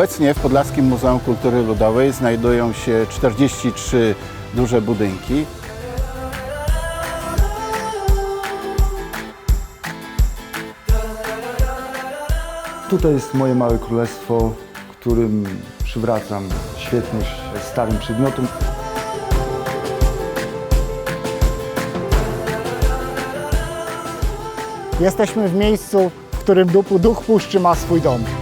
Obecnie w Podlaskim Muzeum Kultury Ludowej znajdują się 43 duże budynki. Tutaj jest moje małe królestwo, którym przywracam świetność starym przedmiotom. Jesteśmy w miejscu, w którym duch, duch puszczy ma swój dom.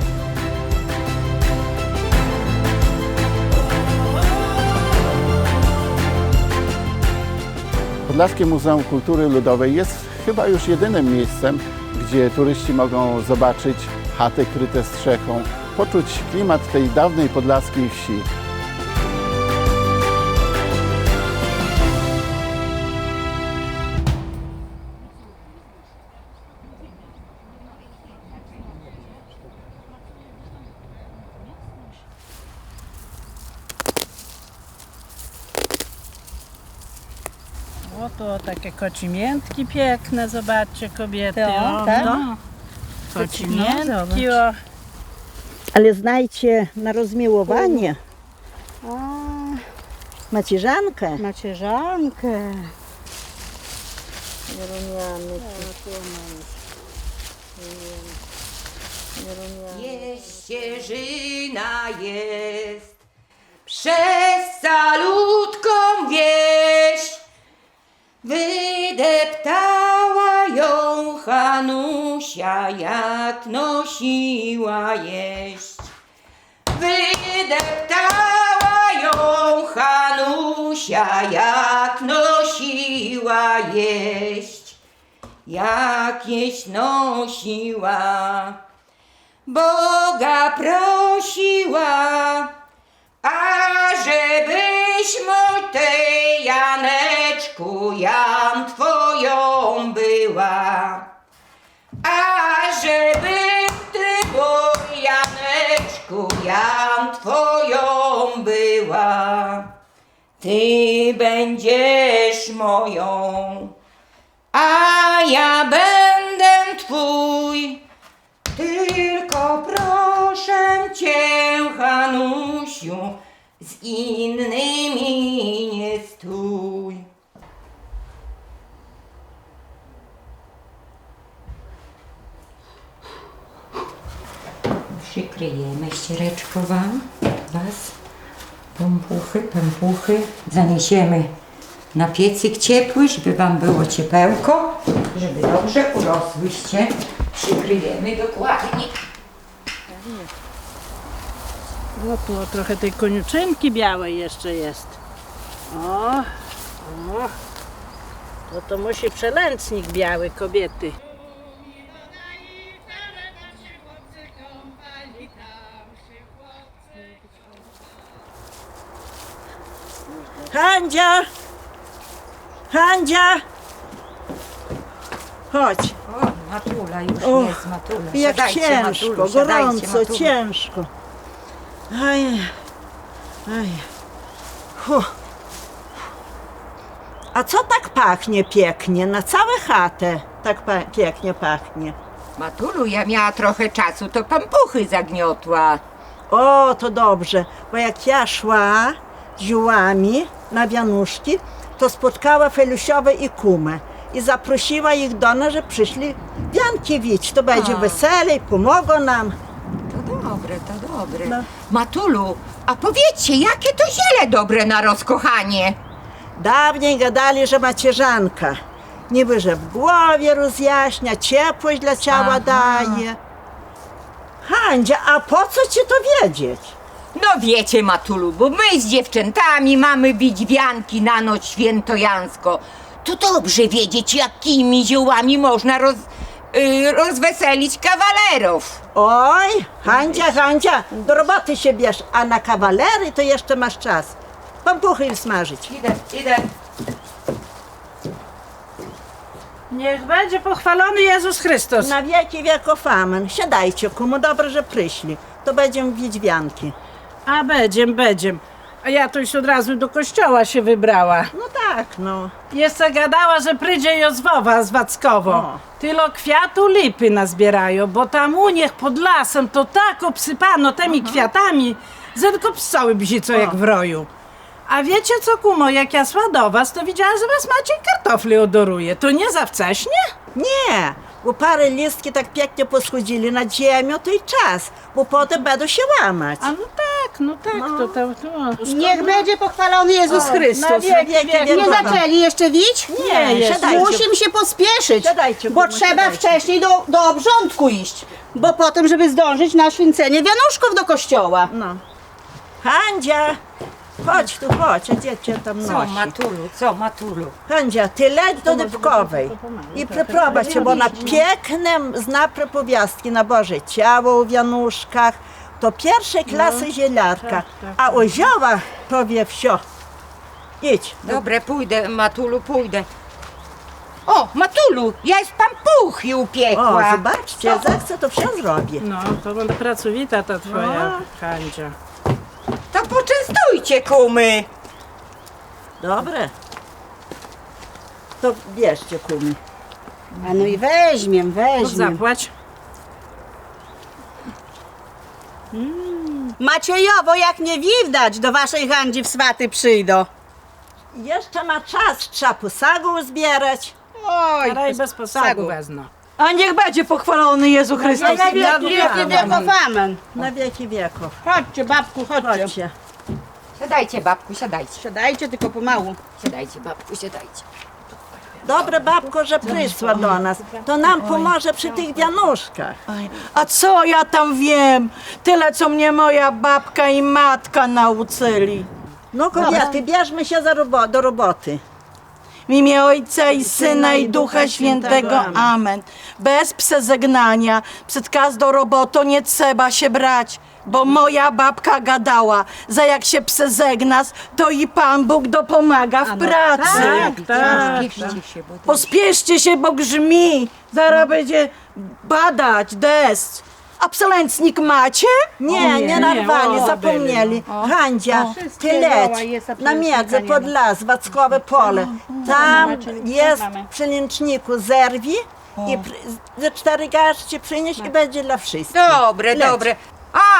Podlaskie Muzeum Kultury Ludowej jest chyba już jedynym miejscem, gdzie turyści mogą zobaczyć chaty kryte strzechą, poczuć klimat tej dawnej podlaskiej wsi. O to takie kocimiętki piękne, zobaczcie kobiety. To, o, tak? no. Kocimiętki, o. Ale znajcie na rozmiłowanie macierzankę. Macierzankę. Ścieżyna jest przez calutką wieś. Wydeptała ją Hanusia, jak nosiła jeść. Wydeptała ją Hanusia, jak nosiła jeść. Jak jeść nosiła. Boga prosiła, ażebyśmy ty, Janeczku, jam twoją była. Ażeby ty, mój Janeczku, jam twoją była. Ty będziesz moją, a ja będę twój. Tylko proszę cię, Hanusiu, z innymi nie stój. Przykryjemy ściereczko wam, was, pępuchy, pępuchy. Zaniesiemy na piecyk ciepły, żeby wam było ciepełko, żeby dobrze urosłyście. Przykryjemy dokładnie. O, tu trochę tej koniuczynki białej jeszcze jest. O, o. To to musi przelęcnik biały kobiety. Handzia! Handzia! Chodź. O, Matula, już O, jest Matula. Jak Siadajcie, ciężko, Matulu, siadajcie, gorąco, Matulu. ciężko. Aj, aj. Hu. A co tak pachnie pięknie? Na całe chatę tak pa- pięknie pachnie. Matulu, ja miała trochę czasu, to pampuchy zagniotła. O, to dobrze, bo jak ja szła z ziółami na wianuszki, to spotkała Felusiowe i kumę i zaprosiła ich do nas, że przyszli wianki wić. To będzie A. wesele i pomogą nam. Dobre, to dobre. No. Matulu, a powiedzcie, jakie to ziele dobre na rozkochanie? Dawniej gadali, że macierzanka. Niby, że w głowie rozjaśnia, ciepłość dla ciała Aha. daje. Handzia, a po co ci to wiedzieć? No wiecie, Matulu, bo my z dziewczętami mamy bić wianki na noc świętojansko. To dobrze wiedzieć, jakimi ziołami można roz, y, rozweselić kawalerów. Oj, Handzia, Handzia, do roboty się bierz, a na kawalery to jeszcze masz czas. Pampuchy im smażyć. Idę, idę. Niech będzie pochwalony Jezus Chrystus. Na wieki wieków amen. Siadajcie, kumu, dobrze, że przyszli. To będziemy wianki. A będziem, będziem. A ja to już od razu do kościoła się wybrała. No tak, no. Jeszcze gadała, że przyjdzie Jozwowa z Wackowo. O. Tylo kwiatu lipy nazbierają, bo tam u nich pod lasem to tak obsypano tymi kwiatami, że tylko psoły bzico jak w roju. A wiecie co, kumo, jak ja szła do was, to widziałam, że was Maciej kartofli odoruje. To nie za wcześnie? Nie, bo parę listki tak pięknie poschodzili na ziemię, to i czas, bo potem będą się łamać. A no tak, no tak, to, to, to. Niech będzie pochwalony Jezus O, Chrystus. na wieki wieków. Nie zaczęli jeszcze wić? Nie, jeszcze. siadajcie. Musimy się pospieszyć, Siadajcie, bo trzeba siadajcie. wcześniej do, do obrządku iść. Bo potem, żeby zdążyć na święcenie wianuszków do kościoła. No. Handzia, chodź tu, chodź, a dziecię tam Co, nosi. Matulu, co, Matulu? Handzia, ty leć do Dybkowej i przyprowadź się, bo na pięknym zna propowiastki na Boże Ciało w Januszkach. To pierwszej klasy zieliarka, a o ziołach powie wsio. Idź. Dobre, pójdę, Matulu, pójdę. O, Matulu, ja już pampuchy O, upiekła. zobaczcie, zechce to wszystko zrobi. No, to będę pracowita ta twoja Handzia. To poczęstujcie, kumy. Dobre. To bierzcie kumy. A no i weźmiem, To weźmiem. zapłać. Maciejowo, jak nie widać, do waszej handzi w swaty przyjdą. Jeszcze ma czas, trzeba posagu zbierać. Oj, Raj bez posagu wezmę. A niech będzie pochwalony Jezu Chrystus. na wieki, wieki, wieków, amen. Na wieki wieków. Chodźcie, babku, chodźcie. Chodźcie. Siadajcie, babku, siadajcie. Siadajcie, tylko pomału. Siadajcie, babku, siadajcie. Dobre babko, że przyszła do nas. To nam pomoże przy tych wianuszkach. A co ja tam wiem? Tyle, co mnie moja babka i matka nauczyli. No kobiety, bierzmy się za robo- do roboty. W imię Ojca i Syna i Ducha Świętego. Amen. Bez przezegnania, przed każdą robotą nie trzeba się brać, bo moja babka gadała, że jak się przezegnasz, to i Pan Bóg dopomaga w pracy. Tak, tak. Pospieszcie się, bo to... Pospieszcie się, bo grzmi. Zaraz będzie badać deszcz. A przeleńcnik macie? Nie, nie narwali, o, zapomnieli. Handzia, ty leć na miedzę pod las, Wackowe pole. Tam jest w przeliczniku zerwi i pr- ze cztery garści przynieś i będzie dla wszystkich. Dobre, Leć. dobre.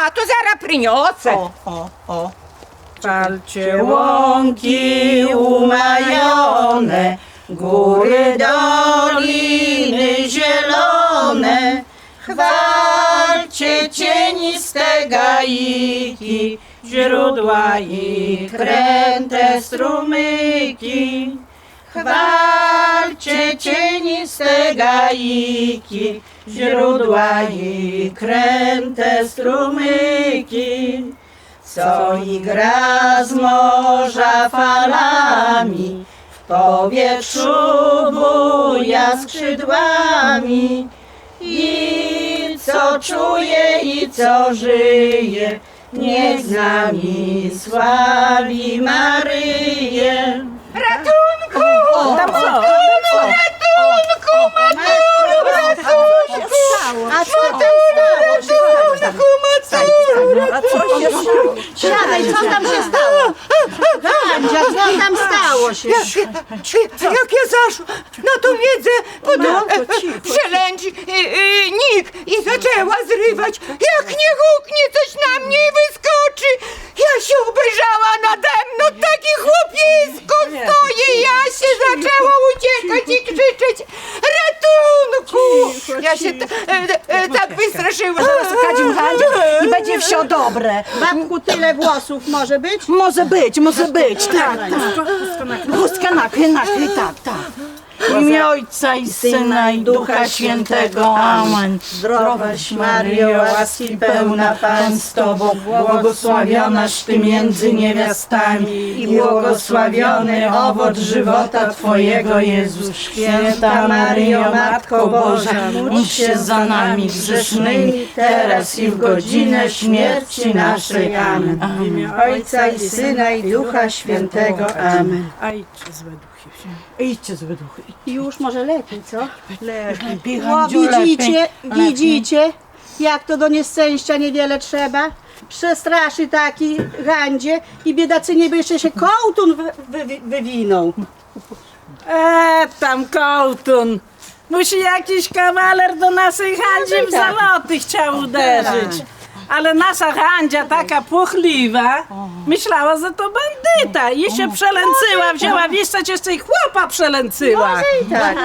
A, to zaraz przyniosę. O, o, o. Palcie łąki umajone, góry, doliny zielone. Chwalcie cieniste gaiki, źródła i kręte strumyki. Chwalcie cieniste gaiki, źródła i kręte strumyki. Co i gra z morza falami, w powietrzu buja skrzydłami. I co czuje i co żyje, niech z nami sławi Maryję. Ratunku! Tam co? Ratunku, Matulu! Ratunku! A co tam Ratunku, Matulu! A co się stało? Siadaj, co tam się stało? Handzia, co tam stało się? Jak ja zaszła na tą miedzę pod No, e, cicho. przelęcz e, e, nik i zaczęła zrywać. Jak nie huknie coś na mnie i wyskoczy. Ja się obejrzała nade mną, takie chłopisko stoi. Ja się zaczęła uciekać i krzyczeć. Ja się t- e, e, tak wystraszyła, że rozkadzim Handzie i będzie wsio dobre. Babku, tyle włosów może być? Może być, może być, tak, tak. Chustka nakry, nakry, tak, tak. W imię Ojca i Syna i Ducha Świętego. Amen. Zdrowaś Maryjo, łaski pełna Pan z Tobą, błogosławionaś Ty między niewiastami i błogosławiony owoc żywota Twojego Jezus. Święta Maryjo, Matko Boża, módl się za nami grzesznymi, teraz i w godzinę śmierci naszej. Amen. W imię Ojca i Syna i Ducha Świętego. Amen. Aj, czy złe duchy. Idźcie. Już może lepiej, co? Lepiej, O, widzicie, widzicie, jak to do nieszczęścia niewiele trzeba? Przestraszy taki Handzie i biedacynie by jeszcze się kołtun wy, wy, wywinął. E, tam kołtun. Musi jakiś kawaler do naszej Handzie w zaloty chciał uderzyć. Ale nasza Handzia taka puchliwa, myślała, że to bandyta i się przelęcyła, wzięła wistać jeszcze i chłopa przelęcyła. Tak.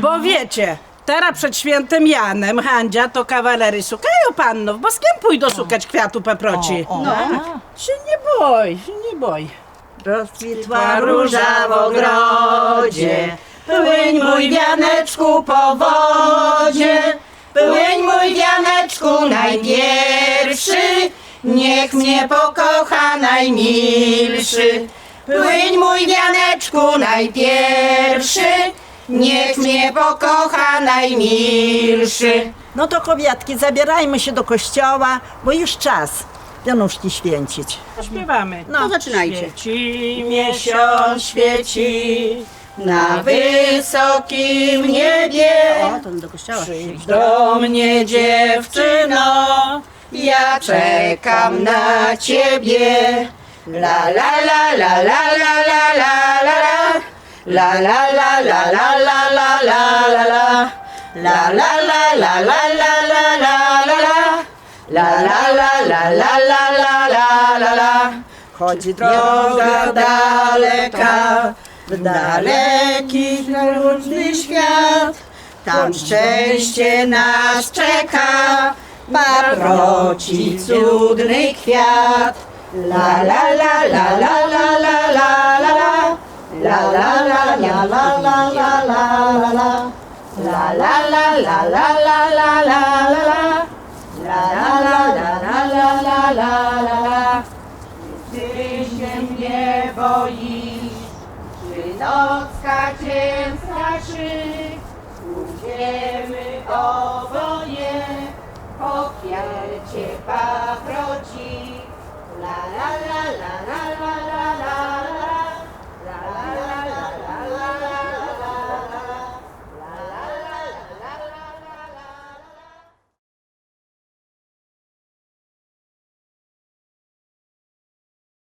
Bo wiecie, teraz przed świętym Janem Handzia to kawalery szukają pannów, bo z kim pójdą szukać kwiatu paproci? No. Się nie boj, się nie boj. Rozkwitła róża w ogrodzie, płyń mój wianeczku po wodzie, płyń mój wianeczku niech mnie pokocha najmilszy. Płyń mój wianeczku najpierwszy, niech mnie pokocha najmilszy. No to kobietki, zabierajmy się do kościoła, bo już czas wianuszki święcić. Śpiewamy. No, zaczynajcie. Świeci miesiąc, świeci na wysokim niebie. O, to do kościoła. Przyjdź do mnie dziewczyno, ja czekam na ciebie. La la la la la la la la la la. La la la la la la la la la la. La la la la la la la la la la. La la la la la la la la la la. Chodzi Droga daleka, w daleki różny świat, tam szczęście nas czeka, paproci cudny kwiat. La la la la la la la la la la. La la la la la la la la la la. La la la la la la la la la la. La la la la la la la la la. Ty się mnie boisz, czy nocka cię straszy? Po kwiacie paproci. La la la la la